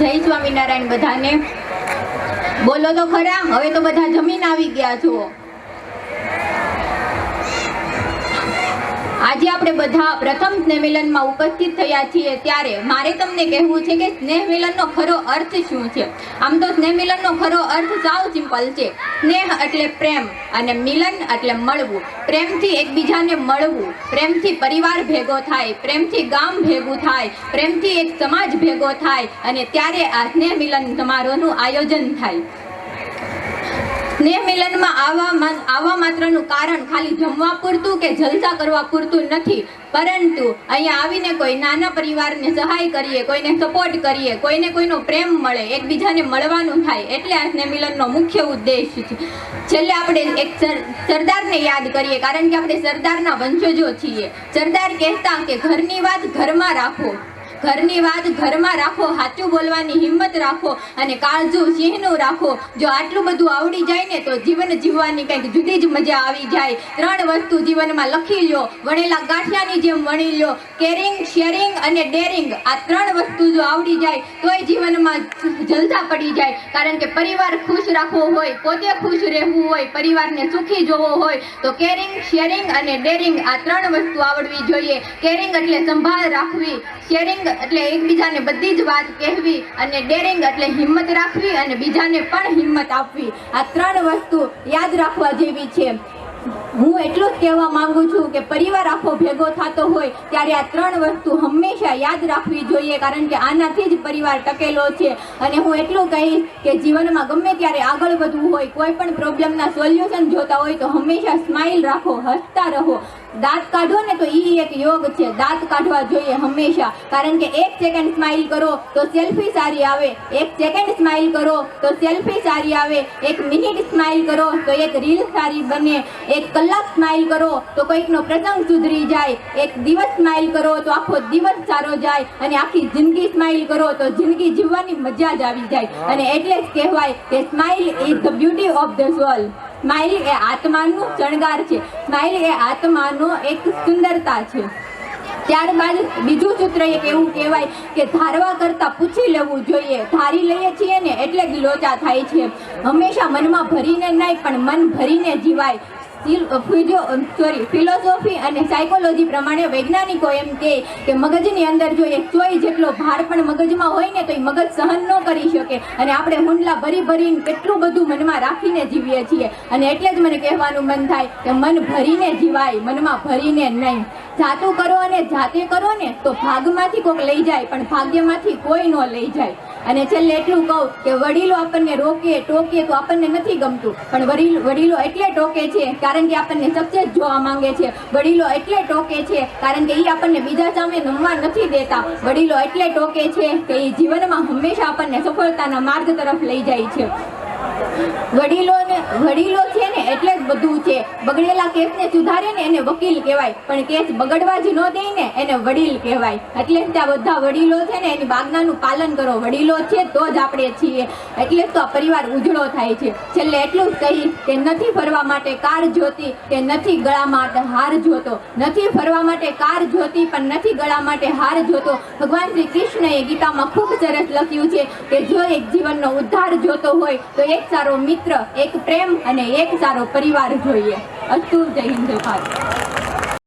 જય સ્વામિનારાયણ બધાને. બોલો તો ખરા હવે તો બધા જમીન આવી ગયા છો. આજે આપણે બધા પ્રથમ સ્નેહ મિલનમાં ઉપસ્થિત થયા છીએ ત્યારે મારે તમને કહેવું છે કે સ્નેહ મિલનનો ખરો અર્થ શું છે? આમ તો સ્નેહ મિલનનો ખરો અર્થ સાવ સિમ્પલ છે. સ્નેહ એટલે પ્રેમ અને મિલન એટલે મળવું. પ્રેમથી એકબીજાને મળવું. પ્રેમથી પરિવાર ભેગો થાય. પ્રેમથી ગામ ભેગું થાય. પ્રેમથી એક સમાજ ભેગો થાય. અને ત્યારે આ સ્નેહ મિલન સમારોહનું આયોજન થાય. સ્નેહ મિલનમાં આવવા મા- આવવા માત્રનું કારણ ખાલી જમવા પૂરતું કે જલસા કરવા પૂરતું નથી? પરંતુ અહીંયા આવીને કોઈ નાના પરિવારને સહાય કરીએ, કોઈને સપોર્ટ કરીએ, કોઈને કોઈનો પ્રેમ મળે, એકબીજાને મળવાનું થાય, એટલે સ્નેહ મિલનનો મુખ્ય ઉદ્દેશ છે. છેલ્લે આપણે એક સર- સરદારને યાદ કરીએ, કારણ કે આપણે સરદારના વંશજો છીએ. સરદાર કહેતા કે ઘરની વાત ઘરમાં રાખો. ઘરની વાત ઘરમાં રાખો, સાચું બોલવાની હિંમત રાખો અને કાળજુ સિંહનું રાખો. જો આટલું બધું આવડી જાય ને તો જીવન જીવવાની કંઈક જુદી જ મજા આવી જાય. ત્રણ વસ્તુ જીવનમાં લખી લો વણેલા ગાંઠિયાની જેમ વણી લ્યો. કેરિંગ, શેરિંગ અને ડેરિંગ આ ત્રણ વસ્તુ જો આવડી જાય તોય જીવનમાં જલસા પડી જાય. કારણ કે પરિવાર ખુશ રાખવો હોય, પોતે ખુશ રહેવું હોય, પરિવારને સુખી જોવો હોય, તો કેરિંગ, શેરિંગ અને ડેરિંગ આ ત્રણ વસ્તુ આવડવી જોઈએ. કેરિંગ એટલે સંભાળ રાખવી. શેરિંગ એટલે એકબીજાને બધી જ વાત કહેવી અને ડેરિંગ એટલે હિંમત રાખવી અને બીજાને પણ હિંમત આપવી. આ ત્રણ વસ્તુ યાદ રાખવા જેવી છે. હું એટલું જ કહેવા માંગુ છું કે પરિવાર આખો ભેગો થતો હોય ત્યારે આ ત્રણ વસ્તુ હંમેશા યાદ રાખવી જોઈએ, કારણ કે આનાથી જ પરિવાર ટકેલો છે. અને હું એટલું કહીશ કે જીવનમાં ગમે ત્યારે આગળ વધવું હોય, કોઈ પણ પ્રોબ્લેમના સોલ્યુશન જોતા હોય તો હંમેશા સ્માઇલ રાખો, હસતા રહો. દાંત કાઢો ને તો એ એક યોગ છે, દાંત કાઢવા જોઈએ હંમેશા. કારણ કે એક સેકન્ડ સ્માઇલ કરો તો સેલ્ફી સારી આવે, એક સેકન્ડ સ્માઇલ કરો તો સેલ્ફી સારી આવે, એક મિનિટ સ્માઇલ કરો તો એક રીલ સારી બને, એક કલાક સ્માઇલ કરો તો કોઈકનો પ્રસંગ સુધરી જાય. એક દિવસ સ્માઇલ કરો તો આખો દિવસ સારો જાય. અને આખી જિંદગી સ્માઇલ કરો તો જિંદગી જીવવાની મજા જ આવી જાય. અને એટલે જ કહેવાય કે smile is the beauty of the soul smile એ આત્માનું શણગાર છે. સ્માઇલ એ આત્માનો એક સુંદરતા છે. ત્યારબાદ બીજું સૂત્ર એક એવું કહેવાય કે ધારવા કરતાં પૂછી લેવું જોઈએ. ધારી લઈએ છીએ ને એટલે જ લોચા થાય છે. હંમેશા મનમાં ભરીને નહીં પણ મન ભરીને જીવાય. સોરી ફિલોસોફી અને સાયકોલોજી પ્રમાણે વૈજ્ઞાનિકો એમ કહે કે મગજની અંદર જો એક ચોઈ જેટલો ભાર પણ મગજમાં હોય ને તો એ મગજ સહન ન કરી શકે. અને આપણે હુંડલા ભરી ભરીને કેટલું બધું મનમાં રાખીને જીવીએ છીએ. અને એટલે જ મને કહેવાનું મન થાય કે મન ભરીને જીવાય, મનમાં ભરીને નહીં. જાતું કરો અને જાતે કરો ને તો ભાગમાંથી કોઈક લઈ જાય, પણ ભાગ્યમાંથી કોઈ ન લઈ જાય. અને છેલ્લે એટલું કહું કે વડીલો આપણને રોકે, ટોકે તો આપણને નથી ગમતું. પણ વડીલ, વડીલો એટલે ટોકે છે કારણ કે આપણને સક્સેસ જોવા માંગે છે. વડીલો એટલે ટોકે છે કારણ કે એ આપણને બીજા સામે નમવા નથી દેતા. વડીલો એટલે ટોકે છે કે એ જીવનમાં હંમેશા આપણને સફળતાના માર્ગ તરફ લઈ જાય છે. વડીલોને, વડીલો છે ને એટલે જ બધું છે. બગડેલા કેસને સુધારે ને એને વકીલ કહેવાય. પણ કેસ બગડવા જ ન દે ને એને વડીલ કહેવાય. એટલે જ ત્યાં બધા વડીલો છે ને એની બાગનાનું પાલન કરો. વડીલો છે તો જ આપણે છીએ. એટલે જ તો આ પરિવાર ઉજળો થાય છે. છેલ્લે એટલું જ કહી કે નથી ફરવા માટે કાર જોતી કે નથી ગળા માટે હાર જોતો. નથી ફરવા માટે કાર જોતી પણ નથી ગળા માટે હાર જોતો. ભગવાન શ્રી કૃષ્ણએ ગીતામાં ખૂબ સરસ લખ્યું છે કે જો એક જીવનનો ઉદ્ધાર જોતો હોય તો એક સારો મિત્ર એક પ્રેમ અને એક સારો પરિવાર જોઈએ. અસ્તુ જય હિન્દ ભારત.